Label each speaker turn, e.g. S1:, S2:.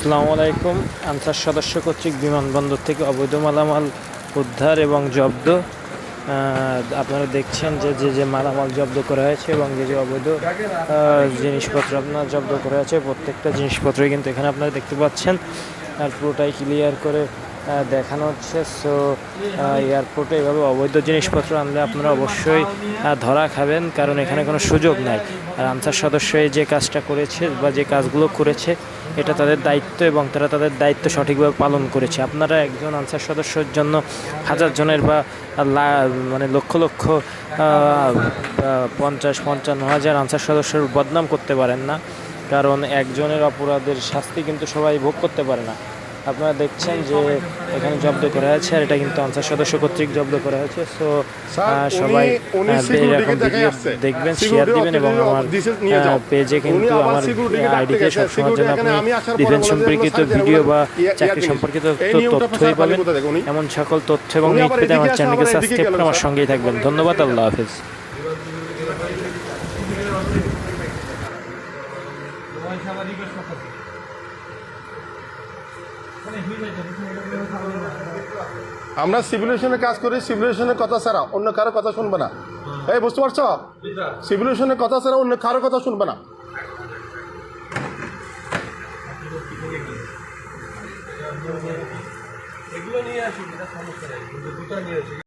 S1: আসসালামু আলাইকুম। আনসার সদস্য কর্তৃক বিমানবন্দর থেকে অবৈধ মালামাল উদ্ধার এবং জব্দ। আপনারা দেখছেন যে যে যে মালামাল জব্দ করা হয়েছে এবং যে যে অবৈধ জিনিসপত্র আপনার জব্দ করা হয়েছে, প্রত্যেকটা জিনিসপত্রই কিন্তু এখানে আপনারা দেখতে পাচ্ছেন। আর পুরোটাই ক্লিয়ার করে দেখানো হচ্ছে। সো এয়ারপোর্টে এভাবে অবৈধ জিনিসপত্র আনলে আপনারা অবশ্যই ধরা খাবেন, কারণ এখানে কোনো সুযোগ নাই। আর আনসার সদস্য যে কাজটা করেছে বা যে কাজগুলো করেছে, এটা তাদের দায়িত্ব এবং তারা তাদের দায়িত্ব সঠিকভাবে পালন করেছে। আপনারা একজন আনসার সদস্যের জন্য হাজার জনের বা মানে লক্ষ লক্ষ পঞ্চাশ, পঞ্চান্ন হাজার আনসার সদস্যের বদনাম করতে পারেন না। কারণ একজনের অপরাধের শাস্তি কিন্তু সবাই ভোগ করতে পারে না। আপনারা দেখছেন যে এখানে জব্দ করা হয়েছে আর এটা কিন্তু আনসার সদস্য কর্তৃক জব্দ করা হয়েছে। সো সবাই এরকম ভিডিও দেখবেন শেয়ার দিবেন এবং আমার। পেজে কিন্তু আমার আইডিতে
S2: security
S1: জন্য আপনি
S2: আমি আসার পরে
S1: ডিফেন্স সম্পর্কিত ভিডিও বা
S2: ইয়া- ইয়া
S1: চাকরি সম্পর্কিত তথ্যই পাবেন? এমন সকল তথ্য এবং নিউজ পেতে আমার চ্যানেলকে সাবস্ক্রাইব করে আমার সঙ্গেই থাকবেন। ধন্যবাদ আল্লাহ হাফেজ।
S2: আমরা সিভিলেশনের কাজ করি সিভিলেশনের কথা ছাড়া অন্য কারও কথা শুনবে না। এই, বুঝতে পারছ? সিভিলেশনের কথা ছাড়া অন্য কারও কথা শুনবে না।